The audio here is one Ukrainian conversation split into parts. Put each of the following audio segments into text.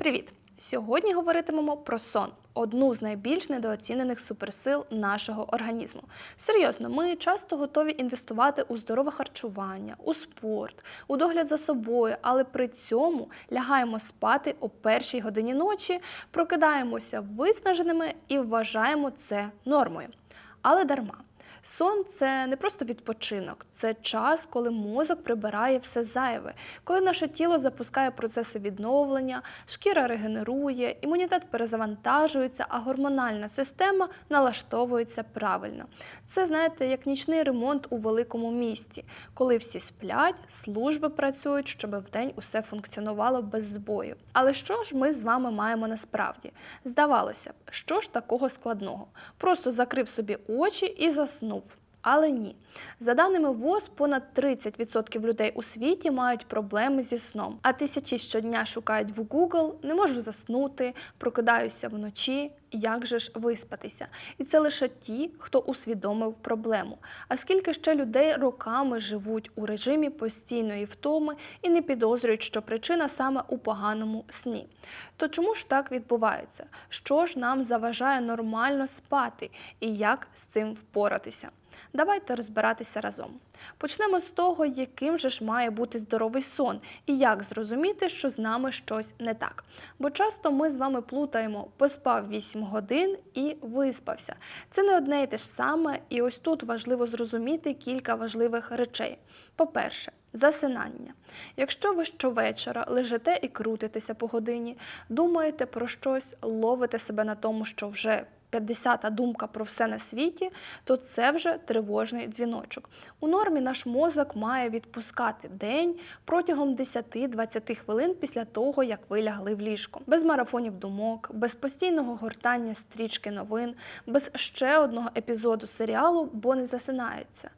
Привіт! Сьогодні говоритимемо про сон, одну з найбільш недооцінених суперсил нашого організму. Серйозно, ми часто готові інвестувати у здорове харчування, у спорт, у догляд за собою, але при цьому лягаємо спати о першій годині ночі, прокидаємося виснаженими і вважаємо це нормою. Але дарма. Сон це не просто відпочинок, це час, коли мозок прибирає все зайве, коли наше тіло запускає процеси відновлення, шкіра регенерує, імунітет перезавантажується, а гормональна система налаштовується правильно. Це, знаєте, як нічний ремонт у великому місті, коли всі сплять, служби працюють, щоб вдень усе функціонувало без збою. Але що ж ми з вами маємо насправді? Здавалося б, що ж такого складного? Просто закрив собі очі і заснув. Але ні. За даними ВОЗ, понад 30% людей у світі мають проблеми зі сном, а тисячі щодня шукають в Google, не можу заснути, прокидаюся вночі, як же ж виспатися. І це лише ті, хто усвідомив проблему. А скільки ще людей роками живуть у режимі постійної втоми і не підозрюють, що причина саме у поганому сні. То чому ж так відбувається? Що ж нам заважає нормально спати і як з цим впоратися? Давайте розбиратися разом. Почнемо з того, яким же ж має бути здоровий сон і як зрозуміти, що з нами щось не так. Бо часто ми з вами плутаємо поспав 8 годин і виспався. Це не одне і те ж саме, і ось тут важливо зрозуміти кілька важливих речей. По-перше, Засинання. Якщо ви щовечора лежите і крутитеся по годині, думаєте про щось, ловите себе на тому, що вже 50-та думка про все на світі, то це вже тривожний дзвіночок. У нормі наш мозок має відпускати день протягом 10-20 хвилин після того, як ви лягли в ліжко. Без марафонів думок, без постійного гортання стрічки новин, без ще одного епізоду серіалу, бо не засинається.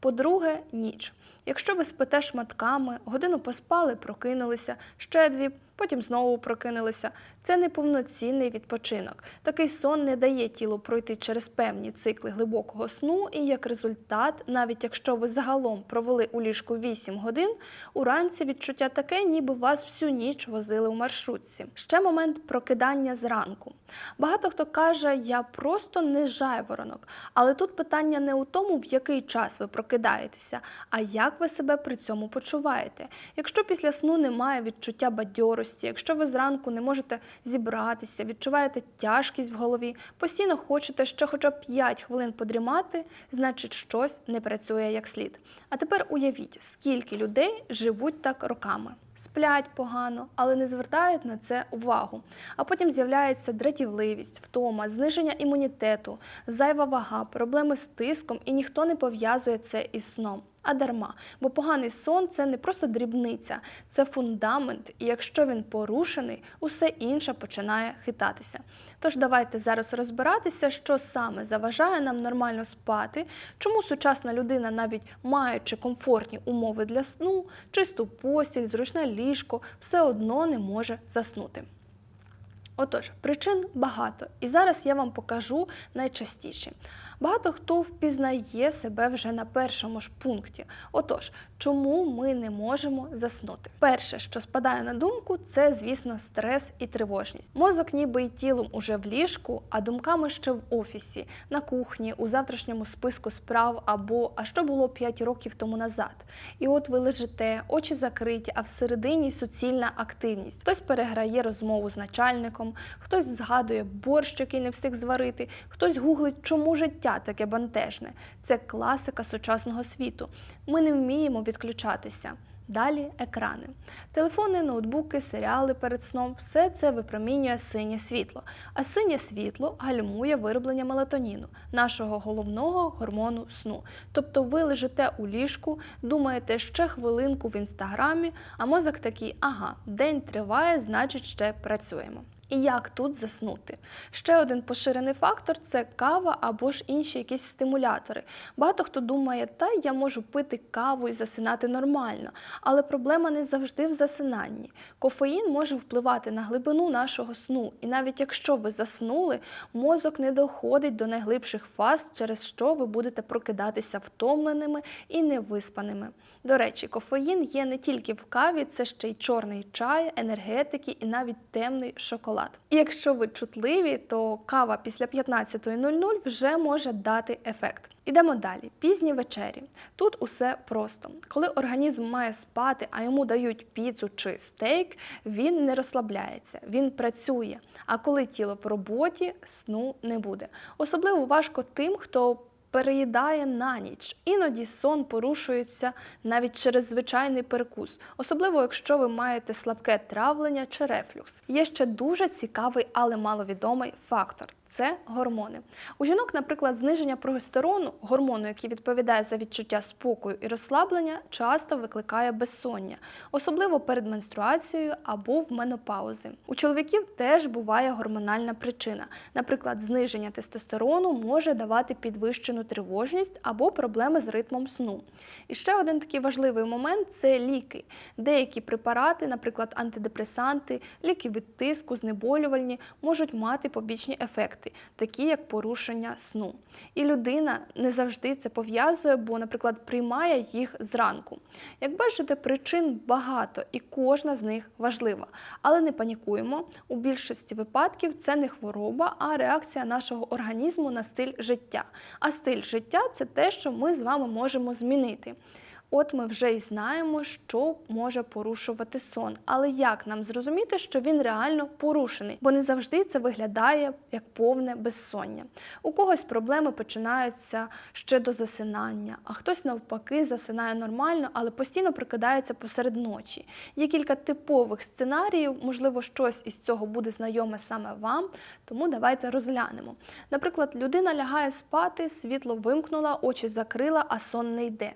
По-друге, ніч. Якщо ви спите шматками, годину поспали, прокинулися, ще дві, потім знову прокинулися. Це неповноцінний відпочинок. Такий сон не дає тілу пройти через певні цикли глибокого сну, і як результат, навіть якщо ви загалом провели у ліжку 8 годин, уранці відчуття таке, ніби вас всю ніч возили у маршрутці. Ще момент прокидання зранку. Багато хто каже, я просто не жайворонок. Але тут питання не у тому, в який час ви прокидаєтеся, а як ви себе при цьому почуваєте. Якщо після сну немає відчуття бадьорості, якщо ви зранку не можете зібратися, відчуваєте тяжкість в голові, постійно хочете ще хоча б 5 хвилин подрімати, значить щось не працює як слід. А тепер уявіть, скільки людей живуть так роками. Сплять погано, але не звертають на це увагу. А потім з'являється дратівливість, втома, зниження імунітету, зайва вага, проблеми з тиском, і ніхто не пов'язує це із сном. А дарма, бо поганий сон це не просто дрібниця, це фундамент, і якщо він порушений, усе інше починає хитатися. Тож давайте зараз розбиратися, що саме заважає нам нормально спати, чому сучасна людина, навіть маючи комфортні умови для сну, чисту постіль, зручне ліжко, все одно не може заснути. Отож, причин багато, і зараз я вам покажу найчастіші. Багато хто впізнає себе вже на першому ж пункті. Отож, чому ми не можемо заснути? Перше, що спадає на думку, це, звісно, стрес і тривожність. Мозок, ніби й тілом уже в ліжку, а думками ще в офісі, на кухні, у завтрашньому списку справ або а що було 5 років тому назад. І от ви лежите, очі закриті, а всередині суцільна активність. Хтось переграє розмову з начальником, хтось згадує борщ, який не встиг зварити, хтось гуглить, чому життя таке бентежне. Це класика сучасного світу. Ми не вміємо відключатися. Далі екрани. Телефони, ноутбуки, серіали перед сном все це випромінює синє світло. А синє світло гальмує вироблення мелатоніну, нашого головного гормону сну. Тобто ви лежите у ліжку, думаєте ще хвилинку в інстаграмі, а мозок такий, ага, день триває, значить ще працюємо. І як тут заснути? Ще один поширений фактор це кава або ж інші якісь стимулятори. Багато хто думає, та я можу пити каву і засинати нормально, але проблема не завжди в засинанні. Кофеїн може впливати на глибину нашого сну, і навіть якщо ви заснули, мозок не доходить до найглибших фаз, через що ви будете прокидатися втомленими і невиспаними. До речі, кофеїн є не тільки в каві, це ще й чорний чай, енергетики і навіть темний шоколад. І якщо ви чутливі, то кава після 15.00 вже може дати ефект. Ідемо далі. Пізні вечері. Тут усе просто. Коли організм має спати, а йому дають піцу чи стейк, він не розслабляється, він працює. А коли тіло в роботі, сну не буде. Особливо важко тим, хто переїдає на ніч. Іноді сон порушується навіть через звичайний перекус, особливо якщо ви маєте слабке травлення чи рефлюкс. Є ще дуже цікавий, але маловідомий фактор. Це гормони. У жінок, наприклад, зниження прогестерону, гормону, який відповідає за відчуття спокою і розслаблення, часто викликає безсоння, особливо перед менструацією або в менопаузи. У чоловіків теж буває гормональна причина. Наприклад, зниження тестостерону може давати підвищену тривожність або проблеми з ритмом сну. І ще один такий важливий момент це ліки. Деякі препарати, наприклад, антидепресанти, ліки від тиску, знеболювальні, можуть мати побічні ефекти такі як порушення сну. І людина не завжди це пов'язує, бо, наприклад, приймає їх зранку. Як бачите, причин багато і кожна з них важлива. Але не панікуємо. У більшості випадків це не хвороба, а реакція нашого організму на стиль життя. А стиль життя це те, що ми з вами можемо змінити. От ми вже й знаємо, що може порушувати сон. Але як нам зрозуміти, що він реально порушений? Бо не завжди це виглядає як повне безсоння. У когось проблеми починаються ще до засинання, а хтось навпаки засинає нормально, але постійно прикидається посеред ночі. Є кілька типових сценаріїв, можливо, щось із цього буде знайоме саме вам, тому давайте розглянемо. Наприклад, людина лягає спати, світло вимкнула, очі закрила, а сон не йде.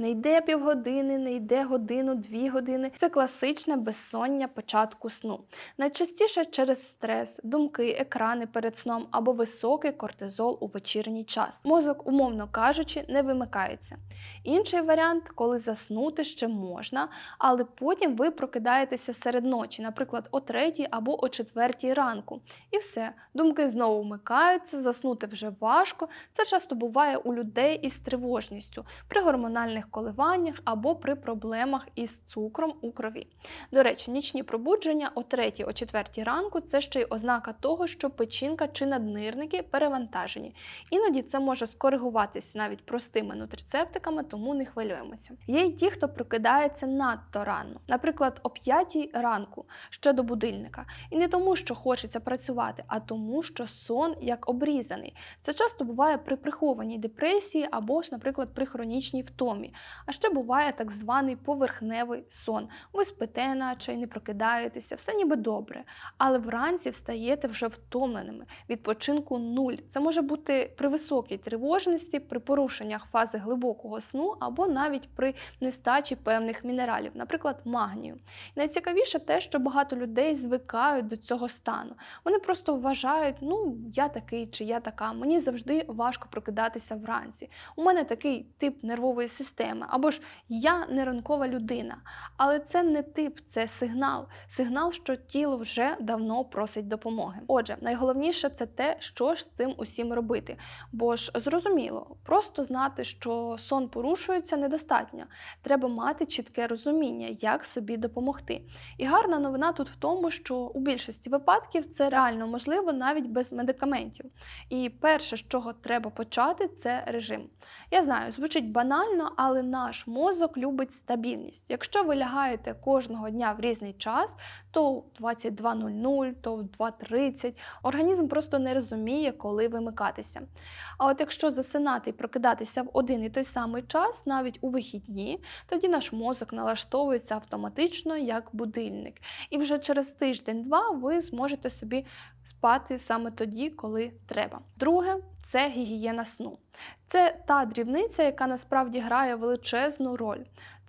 Не йде півгодини, не йде годину, дві години. Це класичне безсоння початку сну. Найчастіше через стрес, думки, екрани перед сном або високий кортизол у вечірній час. Мозок, умовно кажучи, не вимикається. Інший варіант, коли заснути ще можна, але потім ви прокидаєтеся серед ночі, наприклад, о третій або о четвертій ранку. І все, думки знову вмикаються, заснути вже важко. Це часто буває у людей із тривожністю при гормональних коливаннях або при проблемах із цукром у крові. До речі, нічні пробудження о 3 о 4 ранку це ще й ознака того, що печінка чи наднирники перевантажені. Іноді це може скоригуватись навіть простими нутрицептиками, тому не хвилюємося. Є й ті, хто прокидається надто рано, наприклад, о 5 ранку ще до будильника. І не тому, що хочеться працювати, а тому, що сон як обрізаний. Це часто буває при прихованій депресії або ж, наприклад, при хронічній втомі. А ще буває так званий поверхневий сон. Ви спите, наче й не прокидаєтеся, все ніби добре. Але вранці встаєте вже втомленими. Відпочинку нуль. Це може бути при високій тривожності, при порушеннях фази глибокого сну або навіть при нестачі певних мінералів, наприклад, магнію. Найцікавіше те, що багато людей звикають до цього стану. Вони просто вважають, ну я такий чи я така, мені завжди важко прокидатися вранці. У мене такий тип нервової системи, або ж я не ранкова людина. Але це не тип, це сигнал. Сигнал, що тіло вже давно просить допомоги. Отже, найголовніше це те, що ж з цим усім робити. Бо ж зрозуміло, просто знати, що сон порушується, недостатньо. Треба мати чітке розуміння, як собі допомогти. І гарна новина тут в тому, що у більшості випадків це реально можливо навіть без медикаментів. І перше, з чого треба почати, це режим. Я знаю, звучить банально, але наш мозок любить стабільність. Якщо ви лягаєте кожного дня в різний час, то в 22.00, то в 2.30, організм просто не розуміє, коли вимикатися. А от якщо засинати і прокидатися в один і той самий час, навіть у вихідні, тоді наш мозок налаштовується автоматично як будильник. І вже через тиждень-два ви зможете собі спати саме тоді, коли треба. Друге це гігієна сну. Це та дрібниця, яка насправді грає величезну роль.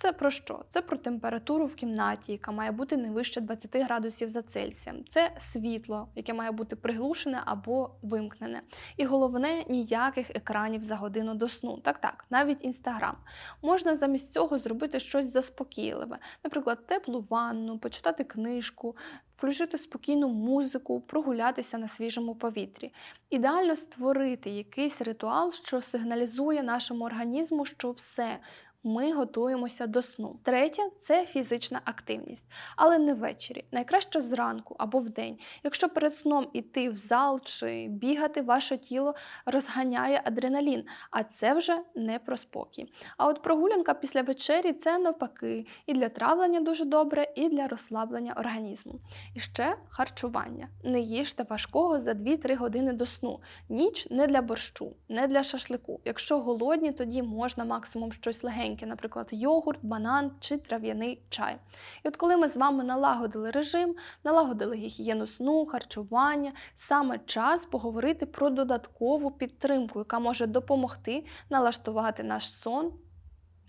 Це про що? Це про температуру в кімнаті, яка має бути не вище 20 градусів за Цельсієм. Це світло, яке має бути приглушене або вимкнене. І головне, ніяких екранів за годину до сну. Так, так, навіть інстаграм. Можна замість цього зробити щось заспокійливе, наприклад, теплу ванну, почитати книжку, включити спокійну музику, прогулятися на свіжому повітрі. Ідеально створити якийсь ритуал, що сигналізує нашому організму, що все. Ми готуємося до сну. Третє це фізична активність, але не ввечері, найкраще зранку або вдень. Якщо перед сном іти в зал чи бігати, ваше тіло розганяє адреналін, а це вже не про спокій. А от прогулянка після вечері це навпаки і для травлення дуже добре, і для розслаблення організму. І ще харчування. Не їжте важкого за 2-3 години до сну. Ніч не для борщу, не для шашлику. Якщо голодні, тоді можна максимум щось легеньке, наприклад, йогурт, банан чи трав'яний чай. І от коли ми з вами налагодили режим, налагодили гігієну сну, харчування, саме час поговорити про додаткову підтримку, яка може допомогти налаштувати наш сон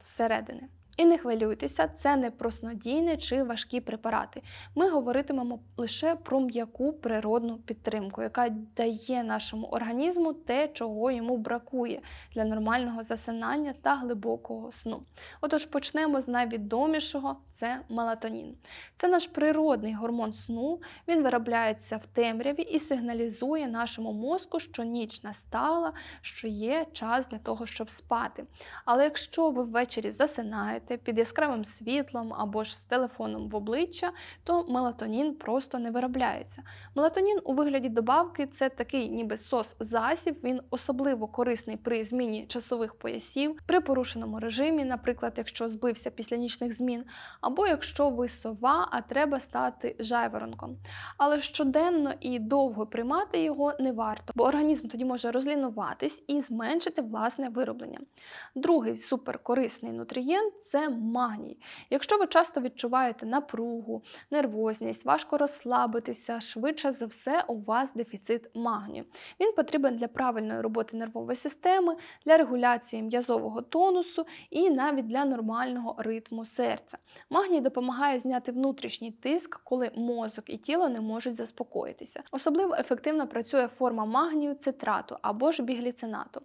зсередини. І не хвилюйтеся, це не про снодійне чи важкі препарати. Ми говоритимемо лише про м'яку природну підтримку, яка дає нашому організму те, чого йому бракує для нормального засинання та глибокого сну. Отож, почнемо з найвідомішого це мелатонін. Це наш природний гормон сну. Він виробляється в темряві і сигналізує нашому мозку, що ніч настала, що є час для того, щоб спати. Але якщо ви ввечері засинаєте, під яскравим світлом або ж з телефоном в обличчя, то мелатонін просто не виробляється. Мелатонін у вигляді добавки це такий ніби сос-засіб, він особливо корисний при зміні часових поясів, при порушеному режимі, наприклад, якщо збився після нічних змін, або якщо ви сова, а треба стати жайворонком. Але щоденно і довго приймати його не варто, бо організм тоді може розлінуватись і зменшити власне вироблення. Другий суперкорисний нутрієнт це магній. Якщо ви часто відчуваєте напругу, нервозність, важко розслабитися, швидше за все, у вас дефіцит магнію. Він потрібен для правильної роботи нервової системи, для регуляції м'язового тонусу і навіть для нормального ритму серця. Магній допомагає зняти внутрішній тиск, коли мозок і тіло не можуть заспокоїтися. Особливо ефективно працює форма магнію цитрату або ж бігліцинату.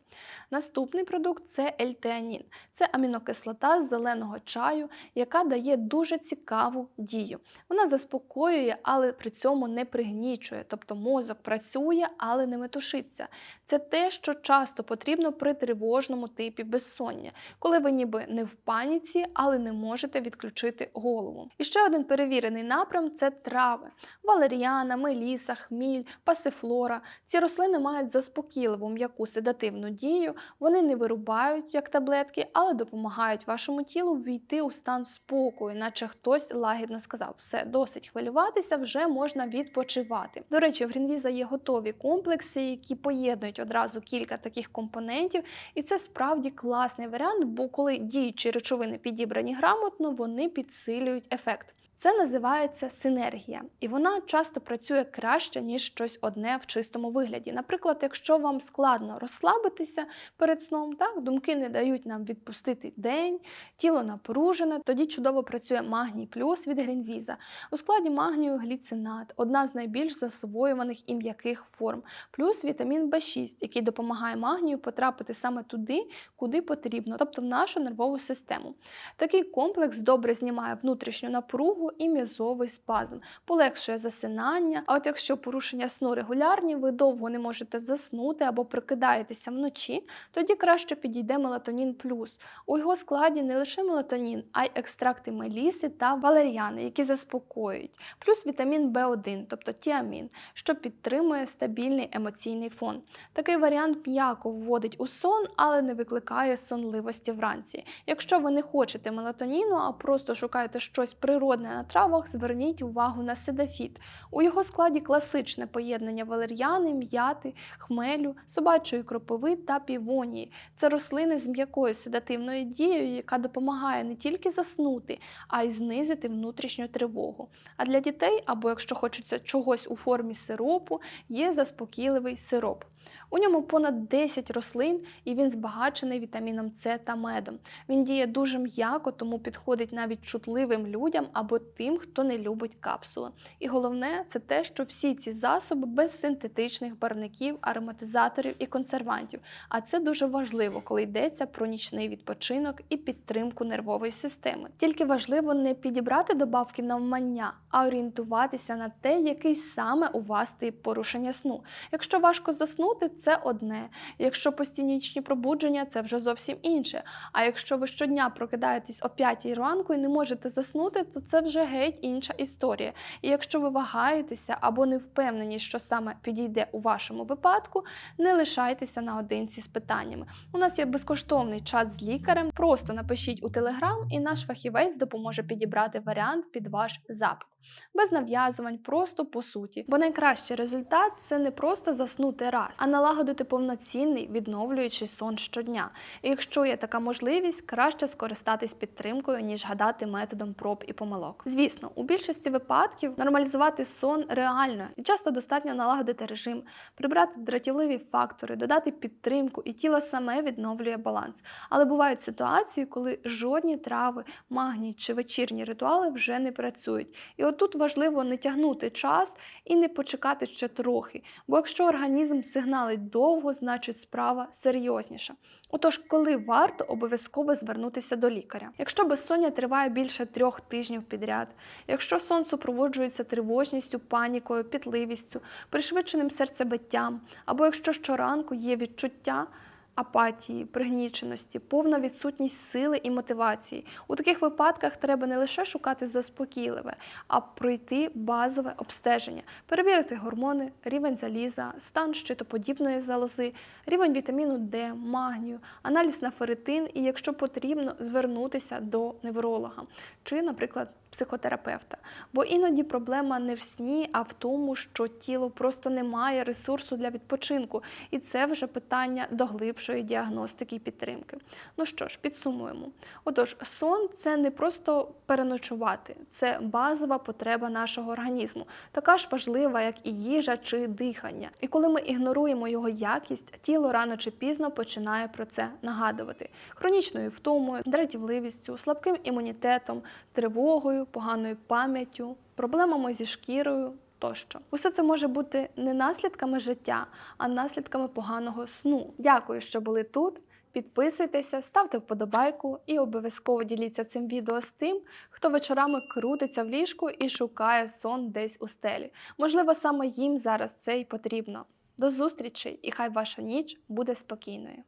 Наступний продукт це ельтеанін. Це амінокислота з зеленого чаю, яка дає дуже цікаву дію. Вона заспокоює, але при цьому не пригнічує, тобто мозок працює, але не метушиться. Це те, що часто потрібно при тривожному типі безсоння, коли ви ніби не в паніці, але не можете відключити голову. І ще один перевірений напрям це трави: валеріана, меліса, хміль, пасифлора. Ці рослини мають заспокійливу м'яку седативну дію, вони не вирубають як таблетки, але допомагають вашому тілу ввійти у стан спокою, наче хтось лагідно сказав: все, досить хвилюватися, вже можна відпочивати. До речі, в Грінвіза є готові комплекси, які поєднують одразу кілька таких компонентів, і це справді класний варіант, бо коли діючі речовини підібрані грамотно, вони підсилюють ефект. Це називається синергія, і вона часто працює краще, ніж щось одне в чистому вигляді. Наприклад, якщо вам складно розслабитися перед сном, так думки не дають нам відпустити день, тіло напружене, тоді чудово працює магній плюс від Грінвіза. У складі магнію гліцинат, одна з найбільш засвоюваних і м'яких форм, плюс вітамін В6, який допомагає магнію потрапити саме туди, куди потрібно, тобто в нашу нервову систему. Такий комплекс добре знімає внутрішню напругу і м'язовий спазм, полегшує засинання. А от якщо порушення сну регулярні, ви довго не можете заснути або прикидаєтеся вночі, тоді краще підійде мелатонін плюс. У його складі не лише мелатонін, а й екстракти меліси та валеріани, які заспокоюють, плюс вітамін В1, тобто тіамін, що підтримує стабільний емоційний фон. Такий варіант м'яко вводить у сон, але не викликає сонливості вранці. Якщо ви не хочете мелатоніну, а просто шукаєте щось природне на травах, зверніть увагу на седафіт. У його складі класичне поєднання валер'яни, м'яти, хмелю, собачої кропиви та півонії. Це рослини з м'якою седативною дією, яка допомагає не тільки заснути, а й знизити внутрішню тривогу. А для дітей, або якщо хочеться чогось у формі сиропу, є заспокійливий сироп. У ньому понад 10 рослин і він збагачений вітаміном С та медом. Він діє дуже м'яко, тому підходить навіть чутливим людям або тим, хто не любить капсули. І головне, це те, що всі ці засоби без синтетичних барвників, ароматизаторів і консервантів. А це дуже важливо, коли йдеться про нічний відпочинок і підтримку нервової системи. Тільки важливо не підібрати добавки навмання, а орієнтуватися на те, який саме у вас тип порушення сну. Якщо важко заснути, це одне. Якщо постійні нічні пробудження, це вже зовсім інше. А якщо ви щодня прокидаєтесь о 5 ранку і не можете заснути, то це вже геть інша історія. І якщо ви вагаєтеся або не впевнені, що саме підійде у вашому випадку, не лишайтеся наодинці з питаннями. У нас є безкоштовний чат з лікарем. Просто напишіть у телеграм, і наш фахівець допоможе підібрати варіант під ваш запит. Без нав'язувань, просто по суті. Бо найкращий результат це не просто заснути раз, а налагодити повноцінний відновлюючий сон щодня. І якщо є така можливість, краще скористатись підтримкою, ніж гадати методом проб і помилок. Звісно, у більшості випадків нормалізувати сон реально і часто достатньо налагодити режим, прибрати дратівливі фактори, додати підтримку, і тіло саме відновлює баланс. Але бувають ситуації, коли жодні трави, магній чи вечірні ритуали вже не працюють. І отут важливо не тягнути час і не почекати ще трохи. Бо якщо організм сигналить довго, значить справа серйозніша. Отож, коли варто обов'язково звернутися до лікаря. Якщо безсоння триває більше трьох тижнів підряд, якщо сон супроводжується тривожністю, панікою, пітливістю, пришвидшеним серцебиттям, або якщо щоранку є відчуття. Апатії, пригніченості, повна відсутність сили і мотивації. У таких випадках треба не лише шукати заспокійливе, а пройти базове обстеження, перевірити гормони, рівень заліза, стан щитоподібної залози, рівень вітаміну Д, магнію, аналіз на ферритин і, якщо потрібно, звернутися до невролога чи, наприклад, психотерапевта. Бо іноді проблема не в сні, а в тому, що тіло просто не має ресурсу для відпочинку, і це вже питання до глибшої діагностики і підтримки. Ну що ж, підсумуємо. Отож, сон це не просто переночувати, це базова потреба нашого організму, така ж важлива, як і їжа чи дихання. І коли ми ігноруємо його якість, тіло рано чи пізно починає про це нагадувати хронічною втомою, дратівливістю, слабким імунітетом, тривогою, поганою пам'яттю, проблемами зі шкірою. Тощо, усе це може бути не наслідками життя, а наслідками поганого сну. Дякую, що були тут. Підписуйтеся, ставте вподобайку і обов'язково діліться цим відео з тим, хто вечорами крутиться в ліжку і шукає сон десь у стелі. Можливо, саме їм зараз це й потрібно. До зустрічі, і хай ваша ніч буде спокійною.